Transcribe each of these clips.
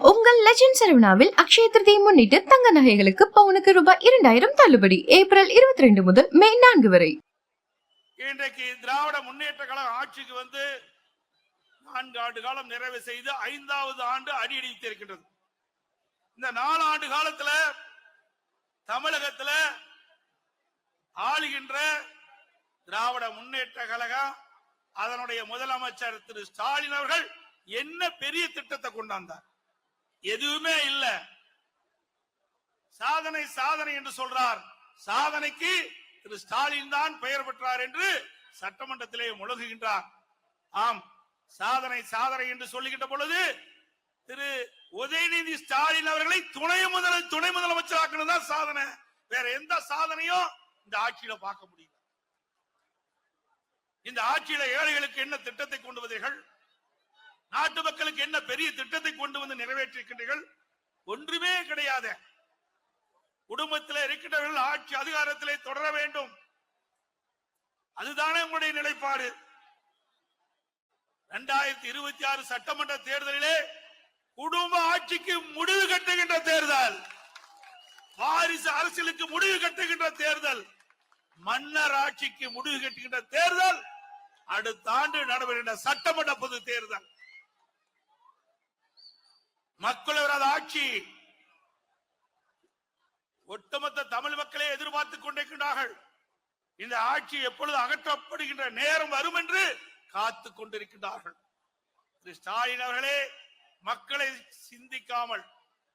உங்கள் லெஜண்ட் சரவணாவில் அக்ஷய திருதியை முன்னிட்டு தங்க நகைகளுக்கு பவுனுக்கு ரூபாய் இரண்டாயிரம் தள்ளுபடி ஏப்ரல் இருபத்தி ரெண்டு முதல் மே நான்கு வரை. இன்றைக்கு திராவிட முன்னேற்ற கழகம் ஆட்சிக்கு வந்து நான்கு ஆண்டு காலம் நிறைவு செய்து ஐந்தாவது ஆண்டு அடியடித்து இருக்கின்றது இந்த நாலு ஆண்டு காலத்துல தமிழகத்துல ஆளுகின்ற திராவிட முன்னேற்ற கழகம் அதனுடைய முதலமைச்சர் திரு ஸ்டாலின் அவர்கள் என்ன பெரிய திட்டத்தை கொண்டாந்தார் எதுவுமே இல்ல. சாதனை சாதனை என்று சொல்றார். சாதனைக்கு திரு ஸ்டாலின் தான் பெயர் பெற்றார் என்று சட்டமன்றத்திலே முழங்குகின்றார். ஆம் சாதனை சாதனை என்று சொல்லுகின்ற பொழுது திரு உதயநிதி ஸ்டாலின் அவர்களை துணை முதல் துணை முதலமைச்சராக்கணும் தான் சாதனை. வேற எந்த சாதனையும் இந்த ஆட்சியில பார்க்க முடியல. இந்த ஆட்சியில ஏழைகளுக்கு என்ன திட்டத்தை கொண்டு வந்தீர்கள்? நாட்டு மக்களுக்கு என்ன பெரிய திட்டத்தை கொண்டு வந்து நிறைவேற்றிருக்கின்றீர்கள்? ஒன்றுமே கிடையாது. குடும்பத்தில் இருக்கின்றவர்கள் ஆட்சி அதிகாரத்திலே தொடர வேண்டும். அதுதானே உங்களுடைய நிலைப்பாடு. இரண்டாயிரத்தி இருபத்தி ஆறு சட்டமன்ற தேர்தலிலே குடும்ப ஆட்சிக்கு முடிவு கட்டுகின்ற தேர்தல். வாரிசு அரசியலுக்கு முடிவு கட்டுகின்ற தேர்தல். மன்னர் ஆட்சிக்கு முடிவு கட்டுகின்ற தேர்தல். அடுத்த ஆண்டு நடைபெறுகின்ற சட்டமன்ற பொது தேர்தல். மக்கள் விரோத ஆட்சி. ஒட்டுமொத்த தமிழ் மக்களை எதிர்பார்த்துக் கொண்டிருக்கிறார்கள் இந்த ஆட்சி எப்பொழுது அகற்றப்படுகின்ற நேரம் வரும் என்று காத்துக் கொண்டிருக்கின்றார்கள். திரு ஸ்டாலின் அவர்களே மக்களை சிந்திக்காமல்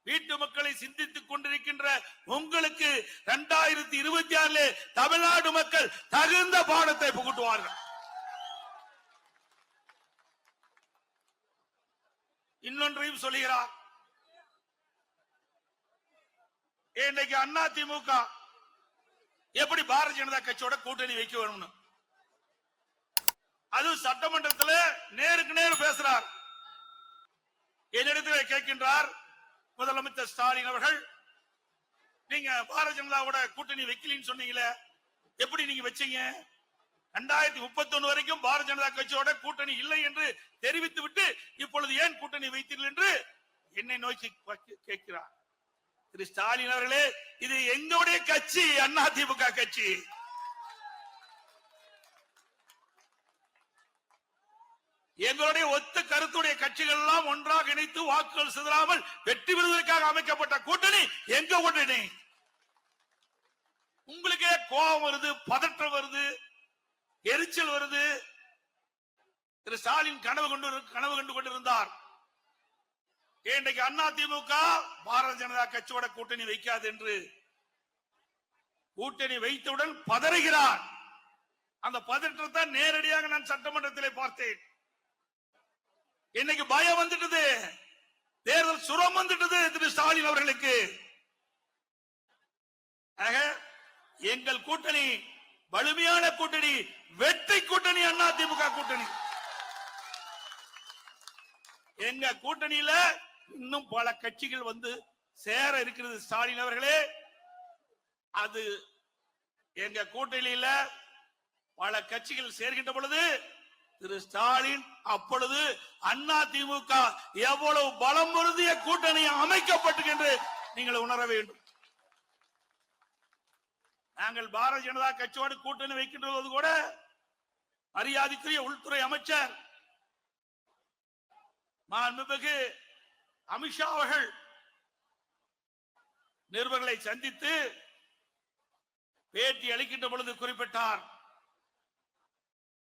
வீட்டு மக்களை சிந்தித்துக் கொண்டிருக்கின்ற உங்களுக்கு இரண்டாயிரத்தி இருபத்தி ஆறுல தமிழ்நாடு மக்கள் தகுந்த பாடத்தை புகட்டுவார்கள். இன்னொன்றையும் சொல்லுகிறார். இன்னைக்கு அண்ணா திமுக எப்படி பாரதிய ஜனதா கட்சியோட கூட்டணி வைக்க வேணும்னு. அது சட்டமன்றத்துல நேருக்கு நேரு பேசுறார். என்னிடத்தில் கேட்கின்றார் முதலமைச்சர் ஸ்டாலின் அவர்கள் நீங்க பாரதிய ஜனதாவோட கூட்டணி வைக்கலின்னு சொன்னீங்களே எப்படி நீங்க வச்சீங்க? ரெண்டாயிரத்தி முப்பத்தி ஒண்ணு வரைக்கும் பாரதிய ஜனதா கட்சியோட கூட்டணி இல்லை என்று தெரிவித்து விட்டு இப்பொழுது ஏன் கூட்டணி வைத்தீர்கள் என்று என்னை நோக்கி கேட்கிறார். திரு ஸ்டாலின் அவர்களே இது எங்களுடைய கட்சி அண்ணா திமுக கட்சி. எங்களுடைய ஒத்த கருத்துடைய கட்சிகள் எல்லாம் ஒன்றாக இணைத்து வாக்குகள் சிதறாமல் வெற்றி பெறுவதற்காக அமைக்கப்பட்ட கூட்டணி எங்க கூட்டணி? உங்களுக்கே கோபம் வருது பதற்றம் வருது எரிச்சல் வருது. திரு ஸ்டாலின் கனவு கொண்டு கனவு கண்டு கொண்டிருந்தார். இன்றைக்கு அண்ணா திமுக பாரதிய ஜனதா கட்சியோட கூட்டணி வைக்காது என்று கூட்டணி வைத்தவுடன் பதறுகிறார். அந்த பதற்றத்தை நேரடியாக நான் சட்டமன்றத்திலே பார்த்தேன். இன்னைக்கு பயம் வந்துட்டது. தேர்தல் சுரம் வந்துட்டது திரு ஸ்டாலின் அவர்களுக்கு. ஆக எங்கள் கூட்டணி வலிமையான கூட்டணி வெற்றி கூட்டணி அண்ணா திமுக கூட்டணி. எங்க கூட்டணியில இன்னும் பல கட்சிகள் வந்து சேர இருக்கிறது ஸ்டாலின் அவர்களே. அது எங்க கூட்டணியில பல கட்சிகள் சேர்கின்ற பொழுது திரு ஸ்டாலின் அப்பொழுது அண்ணா திமுக எவ்வளவு பலம் பொருந்திய கூட்டணி அமைக்கப்பட்டு என்று நீங்கள் உணர வேண்டும். நாங்கள் பாரதிய ஜனதா கட்சியோடு கூட்டணி வைக்கின்றது கூட மரியாதைக்குரிய உள்துறை அமைச்சர் மாண்புமிகு அமித்ஷா அவர்கள் நிருபர்களை சந்தித்து பேட்டி அளிக்கின்ற பொழுது குறிப்பிட்டார்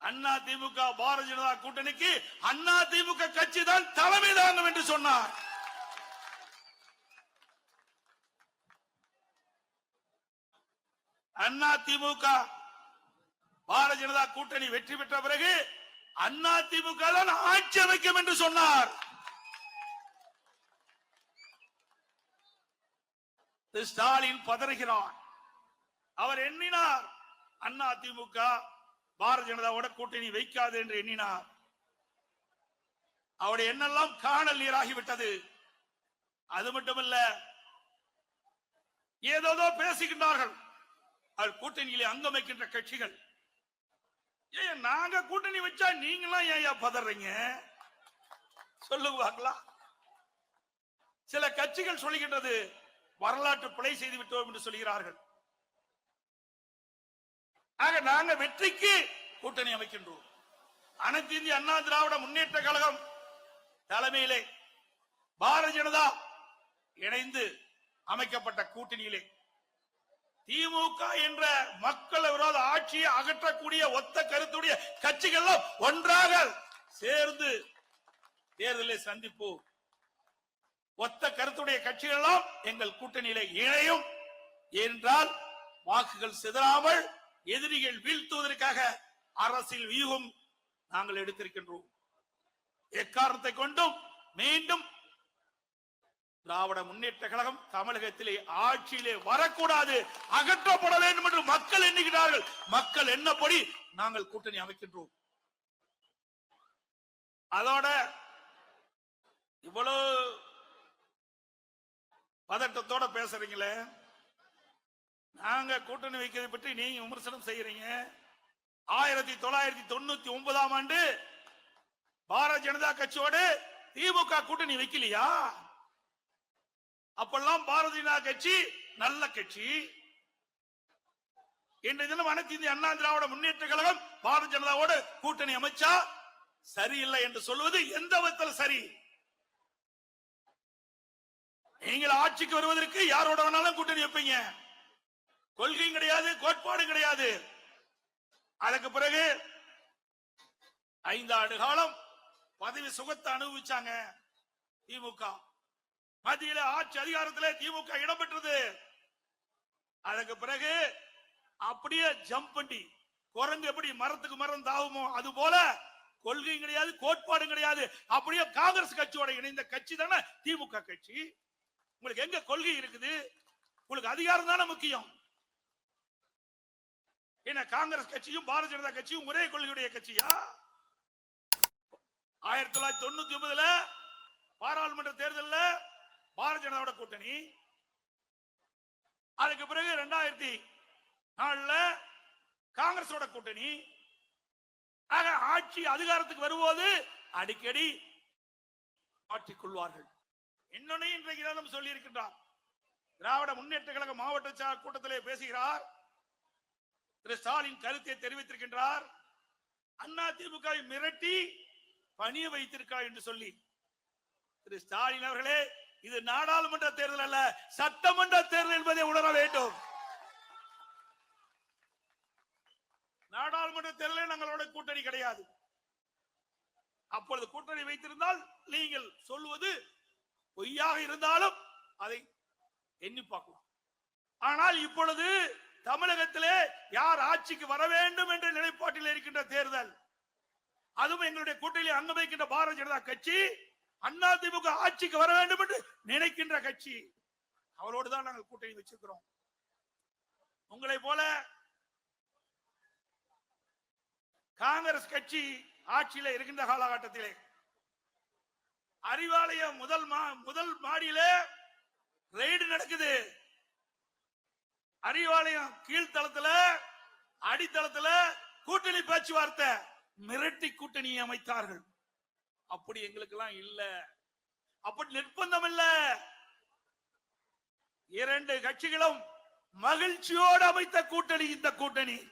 அண்ணா திமுக பாரதிய ஜனதா கூட்டணிக்கு அண்ணா திமுக கட்சி தான் தலைமை தாங்கும் என்று சொன்னார். அண்ணா திமுக பாரதிய ஜனதா கூட்டணி வெற்றி பெற்ற பிறகு அண்ணா திமுக தான் ஆட்சி அமைக்கும் என்று சொன்னார். ஸ்டாலின் பதறுகிறார். அவர் எண்ணினார். அண்ணா திமுக பாரதிய ஜனதாவோட கூட்டணி வைக்காது என்று எண்ணினார். அவருடைய எண்ணெல்லாம் காணல் நீராகிவிட்டது. அது மட்டுமல்ல ஏதோதோ பேசுகின்றார்கள். அவர் கூட்டணியிலே அங்கம் வைக்கின்ற கட்சிகள். ஏன் நாங்க கூட்டணி வச்சா நீங்களாம் ஏன் பதறீங்க? சொல்லுங்க பார்க்கலாம். சில கட்சிகள் சொல்லுகின்றது வரலாற்று பிழை செய்து விட்டோம் என்று சொல்கிறார்கள். ஆக நாங்க வெற்றிக்கு கூட்டணி அமைக்கின்றோம். அனைத்து இந்திய அண்ணா திராவிட முன்னேற்ற கழகம் தலைமையிலே பாரதிய ஜனதா இணைந்து அமைக்கப்பட்ட கூட்டணியிலே திமுக என்ற மக்கள் விரோத ஆட்சியை அகற்றக்கூடிய ஒத்த கருத்துடைய கட்சிகள் ஒன்றாக சேர்ந்து தேர்தலை சந்திப்போம். ஒத்த கருத்துடைய கட்சிகளும் எங்கள் கூட்டணியில இணையும். என்றால் வாக்குகள் சிதறாமல் எதிரிகள் வீழ்த்துவதற்காக அரசியல் வியூகம் நாங்கள் எடுத்திருக்கின்றோம். எக்காரணத்தை கொண்டும் மீண்டும் திராவிட முன்னேற்ற கழகம் தமிழகத்திலே ஆட்சியிலே வரக்கூடாது அகற்றப்பட வேண்டும் என்று மக்கள் எண்ணுகிறார்கள் மக்கள் என்னப்படி நாங்கள் கூட்டணி அமைக்கின்றோம். அதோட இவ்வளவு பதட்டத்தோட பேசுறீங்களே? நாங்க கூட்டணி வைக்கிறதை பற்றி நீங்க விமர்சனம் செய்யறீங்க. ஆயிரத்தி தொள்ளாயிரத்தி தொண்ணூத்தி ஒன்பதாம் ஆண்டு பாரதிய ஜனதா கட்சியோடு திமுக கூட்டணி வைக்கலையா? அப்பெல்லாம் பாரதிய ஜனதா கட்சி நல்ல கட்சி. இன்றைய தினம் அனைத்து இந்திய அண்ணா திராவிட முன்னேற்ற கழகம் பாரதிய ஜனதாவோடு கூட்டணி அமைச்சா சரியில்லை என்று சொல்வது எந்த விதத்தில் சரி? நீங்கள் ஆட்சிக்கு வருவதற்கு யாரோட வேணாலும் கூட்டணி வைப்பீங்க. கொள்கையும் கிடையாது கோட்பாடும் கிடையாது. அதற்கு பிறகு ஐந்து ஆண்டு காலம் பதவி சுகத்தை அனுபவிச்சாங்க திமுக. மத்தியில ஆட்சி அதிகாரத்தில் திமுக இடம்பெற்றது. அதற்கு பிறகு அப்படியே ஜம்ப் பண்ணி குரங்கு எப்படி மரத்துக்கு மரம் தாவுமோ அது போல கொள்கையும் கிடையாது கோட்பாடும் கிடையாது. அப்படியே காங்கிரஸ் கட்சியோட இணைந்த கட்சி தானே திமுக கட்சி. உங்களுக்கு எங்க கொள்கை இருக்குது? உங்களுக்கு அதிகாரம் தானே முக்கியம். என்ன காங்கிரஸ் கட்சியும் பாரதிய ஜனதா கட்சியும் ஒரே கொள்கையுடைய கட்சியா? ஆயிரத்தி தொள்ளாயிரத்தி தொண்ணூத்தி ஒன்பதுல பாராளுமன்ற தேர்தலில் பாரதிய ஜனதாவோட கூட்டணி. அதுக்கு பிறகு ரெண்டாயிரத்தி நாலுல காங்கிரஸோட கூட்டணி. ஆக ஆட்சி அதிகாரத்துக்கு வரும்போது அடிக்கடி மாற்றிக் கொள்வார்கள். இன்னொன்னு இன்றைக்கு தினம் சொல்லி இருக்கின்றார் திராவிட முன்னேற்ற கழக மாவட்ட கூட்டத்திலே பேசுகிறார். திரு ஸ்டாலின் கருத்தை தெரிவித்திருக்கின்றார். அண்ணா திமுக மிரட்டி பணிய வைத்திருக்கிறார் என்று சொல்லி. திரு ஸ்டாலின் அவர்களே இது நாடாளுமன்ற தேர்தல் அல்ல சட்டமன்ற தேர்தல் என்பதை உணர வேண்டும். நாடாளுமன்ற தேர்தலில் நாங்களோட கூட்டணி கிடையாது. அப்பொழுது கூட்டணி வைத்திருந்தால் நீங்கள் சொல்வது பொய்யாக இருந்தாலும் அதை எண்ணி பார்க்கலாம். ஆனால் இப்பொழுது தமிழகத்திலே யார் ஆட்சிக்கு வர வேண்டும் என்ற நிலைப்பாட்டில் இருக்கின்ற தேர்தல் அதுவும் எங்களுடைய கூட்டணி அங்கம் வைக்கின்ற பாரதிய ஜனதா கட்சி அண்ணா திமுக ஆட்சிக்கு வர வேண்டும் என்று நினைக்கின்ற கட்சி. அவரோடு தான் நாங்கள் கூட்டணி வச்சிருக்கிறோம். உங்களை போல காங்கிரஸ் கட்சி ஆட்சியில இருக்கின்ற காலகட்டத்திலே அறிவாலயம் முதல் மா- முதல் மாடியிலே ரெய்டு நடக்குது. அறிவாலயம் கீழ்த்தளத்துல அடித்தளத்துல கூட்டணி பேச்சுவார்த்தை மிரட்டி கூட்டணி அமைத்தார்கள். அப்படி எங்களுக்கு எல்லாம் இல்ல. அப்படி நிர்பந்தம் இல்ல. இரண்டு கட்சிகளும் மகிழ்ச்சியோடு அமைத்த கூட்டணி இந்த கூட்டணி.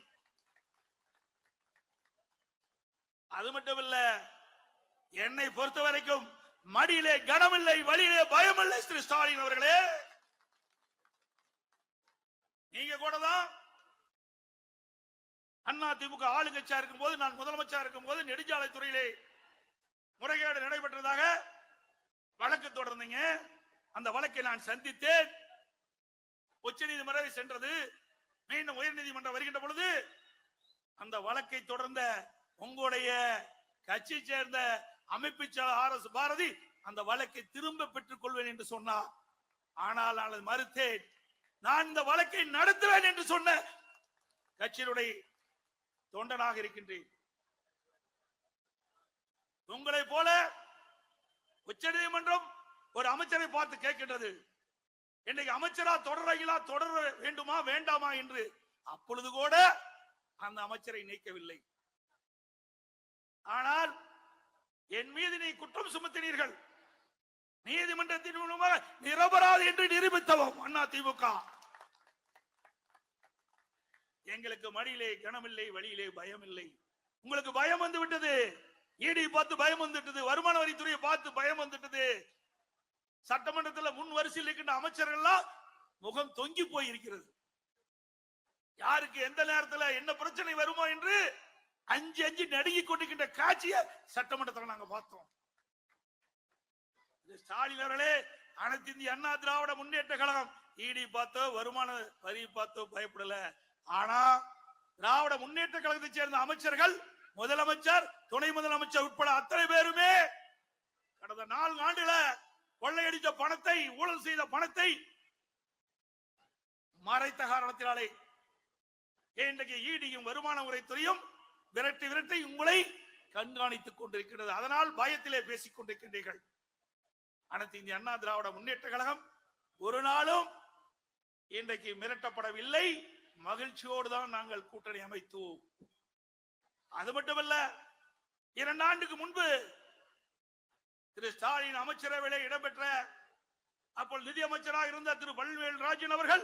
அது மட்டும் இல்ல என்னை பொறுத்த வரைக்கும் மடியிலே கனமில்லை வழியிலே பயமில்லை திரு ஸ்டாலின் அவர்களே. நீங்க கூட தான் அண்ணா திமுக ஆளுங்கட்சியா இருக்கும் போது நான் முதலமைச்சா இருக்கும் போது நெடுஞ்சாலைத்துறையிலே முறைகேடு நடைபெற்றதாக வழக்கு தொடர்ந்தீங்க. அந்த வழக்கை நான் சந்தித்தேன். உச்ச நீதிமன்றம் சென்றது. மீண்டும் உயர் நீதிமன்றம் வருகின்ற பொழுது அந்த வழக்கை தொடர்ந்த உங்களுடைய கட்சி சேர்ந்த அமைப்பு ஆர் எஸ் பாரதி அந்த வழக்கை திரும்ப பெற்றுக் கொள்வேன் என்று சொன்னார் ஆனால் நான் மறுத்தேன். நான் இந்த வழக்கை நடத்துவேன் என்று சொன்ன கட்சியினுடைய தொண்டனாக இருக்கின்றேன். உங்களை போல உச்சநீதிமன்றம் ஒரு அமைச்சரை பார்த்து கேட்கின்றது. இன்னைக்கு அமைச்சரா தொடரீங்களா தொடர வேண்டுமா வேண்டாமா? என்று அப்பொழுது கூட அந்த அமைச்சரை நீக்கவில்லை. ஆனால் என் மீது நீ குற்றம் சுமத்தினீர்கள். நீதிமன்றத்தின் மூலமாக நிரபராது என்று நிரூபித்தவோம் அண்ணா திமுக. எங்களுக்கு மடியிலே கனமில்லை வழியிலே பயம் இல்லை உங்களுக்கு பயம் வந்து விட்டது. ஈடி பார்த்து பயம் வந்துட்டது வருமான வரித்துறையை பார்த்து பயம் வந்துட்டது சட்டமன்றத்துல முன் வரிசையில் இருக்கின்ற அமைச்சர்கள் எல்லாம் முகம் தொங்கி போய் இருக்கிறது யாருக்கு எந்த நேரத்துல என்ன பிரச்சனை வருமோ என்று அஞ்சு அஞ்சு நடுங்கி கொண்டிருக்கின்ற காட்சியை சட்டமன்றத்தில் நாங்க பார்த்தோம். இது ஸ்டாலின் அவர்களே அனைத்து இந்திய அண்ணா திராவிட முன்னேற்ற கழகம். ஈடி பார்த்தோ வருமான வரி பார்த்தோ பயப்படல. ஆனா திராவிட முன்னேற்ற கழகத்தை சேர்ந்த அமைச்சர்கள் முதலமைச்சர் துணை முதலமைச்சர் உட்பட அத்தனை பேருமே கடந்த நான்கு ஆண்டுல கொள்ளையடித்த பணத்தை ஊழல் செய்த பணத்தை மறைத்த காரணத்தினாலே இன்றைக்கு ஈடியும் வருமான உரைத்துறையும் விரட்டி விரட்டி உங்களை கண்காணித்துக் கொண்டிருக்கிறது. அதனால் பயத்திலே பேசிக் கொண்டிருக்கின்றீர்கள். அனைத்து இந்திய அண்ணா திராவிட முன்னேற்ற கழகம் ஒரு நாளும் இன்றைக்கு மிரட்டப்படவில்லை. மகிழ்ச்சியோடு தான் நாங்கள் கூட்டணி அமைத்தோம். அது மட்டுமல்ல இரண்டு ஆண்டுக்கு முன்பு திரு ஸ்டாலின் அமைச்சரவையிலே இடம்பெற்ற அப்போ நிதி அமைச்சராக இருந்த திரு பல்வேல் ராஜன் அவர்கள்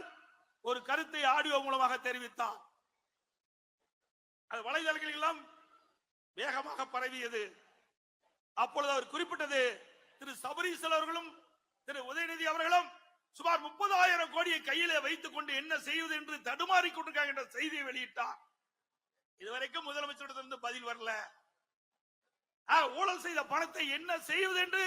ஒரு கருத்தை ஆடியோ மூலமாக தெரிவித்தார். அது வலைதளங்கள் எல்லாம் வேகமாக பரவியது. அப்பொழுது அவர் குறிப்பிட்டது திரு சபரீசல் அவர்களும் திரு உதயநிதி அவர்களும் சுமார் முப்பதாயிரம் கோடியை கையிலே வைத்துக் கொண்டு என்ன செய்வது என்று தடுமாறி கொண்டிருக்காங்க என்ற செய்தியை வெளியிட்டார். இதுவரைக்கும் முதலமைச்சரிடத்திலிருந்து பதில் வரல. ஊழல் செய்த பணத்தை என்ன செய்வது என்று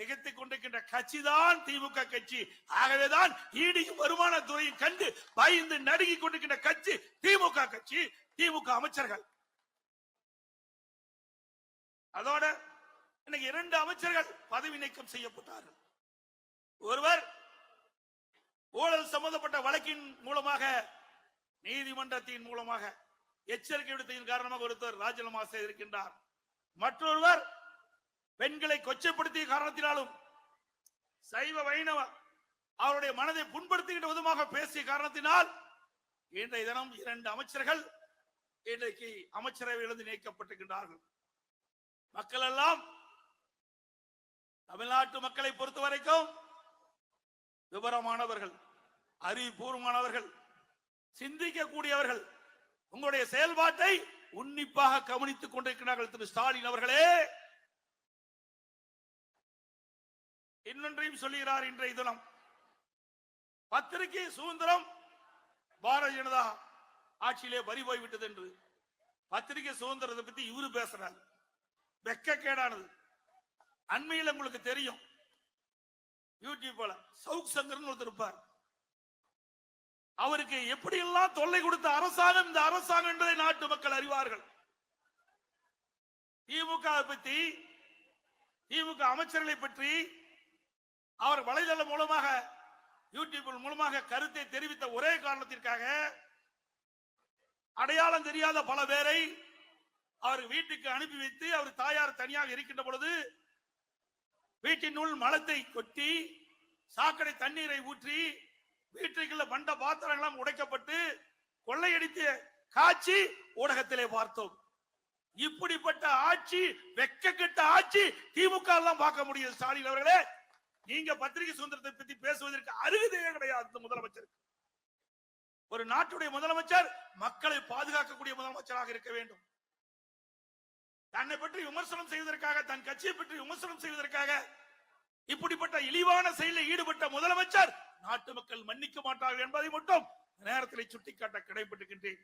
திகைத்துக் கொண்டிருக்கின்ற கட்சிதான் திமுக கட்சி. ஆகவேதான் ஈடியும் வருமானத்துறையும் கண்டு பயந்து நடுங்கி கொண்டிருக்கின்ற கட்சி திமுக கட்சி திமுக அமைச்சர்கள். அதோட இன்னைக்கு இரண்டு அமைச்சர்கள் பதவி நீக்கம் செய்யப்பட்டார்கள். ஒருவர் ஊழல் சம்பந்தப்பட்ட வழக்கின் மூலமாக நீதிமன்றத்தின் மூலமாக எச்சரிக்கை விடுத்ததின் காரணமாக ஒருத்தர் ராஜினாமா செய்திருக்கின்றார். மற்றொருவர் பெண்களை கொச்சைப்படுத்திய காரணத்தினாலும் சைவ வைணவ அவருடைய மனதை புண்படுத்துகின்ற விதமாக பேசிய காரணத்தினால் இன்றைய தினம் இரண்டு அமைச்சர்கள் இன்றைக்கு அமைச்சரவையிலிருந்து நீக்கப்பட்டிருக்கின்றார்கள். மக்கள் எல்லாம் தமிழ்நாட்டு மக்களை பொறுத்த வரைக்கும் விவரமானவர்கள் அறிவுபூர்வமானவர்கள் சிந்திக்கக்கூடியவர்கள் உங்களுடைய செயல்பாட்டை உன்னிப்பாக கவனித்துக் கொண்டிருக்கிறார்கள் திரு ஸ்டாலின் அவர்களே. இன்னொன்றையும் சொல்லுகிறார் இன்றைய தினம். பத்திரிகை சுதந்திரம் பாரதிய ஜனதா ஆட்சியிலே பறி போய்விட்டது என்று. பத்திரிகை சுதந்திரத்தை பத்தி இவரு பேசுறாரு. வெக்கக்கேடானது. அண்மையில் உங்களுக்கு தெரியும். யூடியூப்ல சவுக் சங்கர்னு ஒருத்தர் இருப்பார். அவருக்கு எப்படி எல்லாம் தொல்லை கொடுத்த அரசாங்கம் இந்த அரசாங்கம் என்பதை நாட்டு மக்கள் அறிவார்கள். திமுக பத்தி பற்றி திமுக அமைச்சர்களை பற்றி அவர் வலைதளம் மூலமாக யூடியூப் மூலமாக கருத்தை தெரிவித்த ஒரே காரணத்திற்காக அடையாளம் தெரியாத பல பேரை அவர் வீட்டுக்கு அனுப்பி வைத்து அவர் தாயார் தனியாக இருக்கின்ற பொழுது வீட்டினுள் மலத்தை கொட்டி சாக்கடை தண்ணீரை ஊற்றி வீட்டுக்குள்ள மண்ட பாத்திரங்களும் உடைக்கப்பட்டு கொள்ளையடித்து காட்சி ஊடகத்திலே பார்த்தோம். இப்படிப்பட்ட ஆட்சி வெக்கக்கெட்ட ஆட்சி திமுக எல்லாம் பார்க்க முடியும் ஸ்டாலின் அவர்களே. நீங்க பத்திரிகை சுதந்திரத்தை பத்தி பேசுவதற்கு அருகதையே கிடையாது முதலமைச்சருக்கு. ஒரு நாட்டுடைய முதலமைச்சர் மக்களை பாதுகாக்கக்கூடிய முதலமைச்சராக இருக்க வேண்டும். தன்னை பற்றி விமர்சனம் செய்வதற்காக தன் கட்சியை பற்றி விமர்சனம் செய்வதற்காக இப்படிப்பட்ட இழிவான செயலில் ஈடுபட்ட முதலமைச்சர் நாட்டு மக்கள் மன்னிக்க மாட்டார்கள் என்பதை மட்டும் நேரத்தில் சுட்டிக்காட்ட கடைபிடிக்கின்றேன்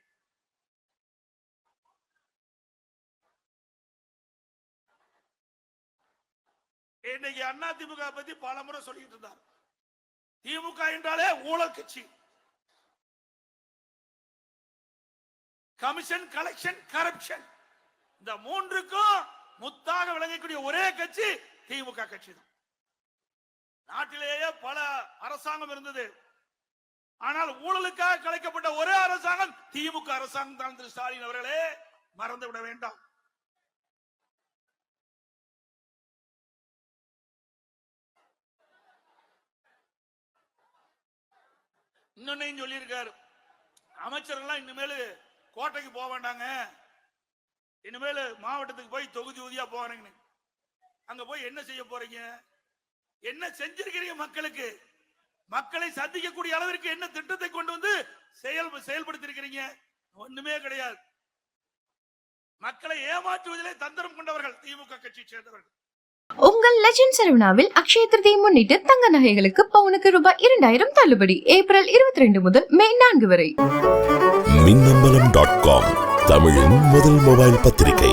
இன்னைக்கு அண்ணா திமுக பத்தி பல முறை சொல்லிட்டு இருந்தார். திமுக என்றாலே ஊழல் கட்சி. கமிஷன் கலெக்ஷன் கரப்ஷன் இந்த மூன்றுக்கும் முத்தாக விளங்கக்கூடிய ஒரே கட்சி திமுக கட்சி தான். நாட்டிலேயே பல அரசாங்கம் இருந்தது. ஆனால் ஊழலுக்காக கலைக்கப்பட்ட ஒரே அரசாங்கம் திமுக அரசாங்கம் தான் திரு ஸ்டாலின் அவர்களே. மறந்து விட வேண்டாம். இன்னொன்னையும் சொல்லியிருக்காரு. அமைச்சர்கள்லாம் இனிமேல் கோட்டைக்கு போக வேண்டாங்க. இனிமேல் மாவட்டத்துக்கு போய் தொகுதி உதியா போறீங்க அங்க போய் என்ன செய்ய போறீங்க? என்ன செஞ்சிருக்கிறீங்க மக்களுக்கு? மக்களை சந்திக்கக்கூடிய அளவிற்கு என்ன திட்டத்தை கொண்டு வந்து செயல் செயல்படுத்தி இருக்கிறீங்க ஒண்ணுமே கிடையாது. மக்களை ஏமாற்றுவதிலே தந்திரம் கொண்டவர்கள் திமுக கட்சியை சேர்ந்தவர்கள். உங்கள் லெஜண்ட் சரவணாவில் அக்ஷய திருதியை முன்னிட்டு தங்க நகைகளுக்கு பவுனுக்கு ரூபாய் இரண்டாயிரம் தள்ளுபடி ஏப்ரல் இருபத்தி ரெண்டு முதல் மே நான்கு வரை. மின்னம்பலம் டாட் காம் தமிழின் முதல் மொபைல் பத்திரிகை.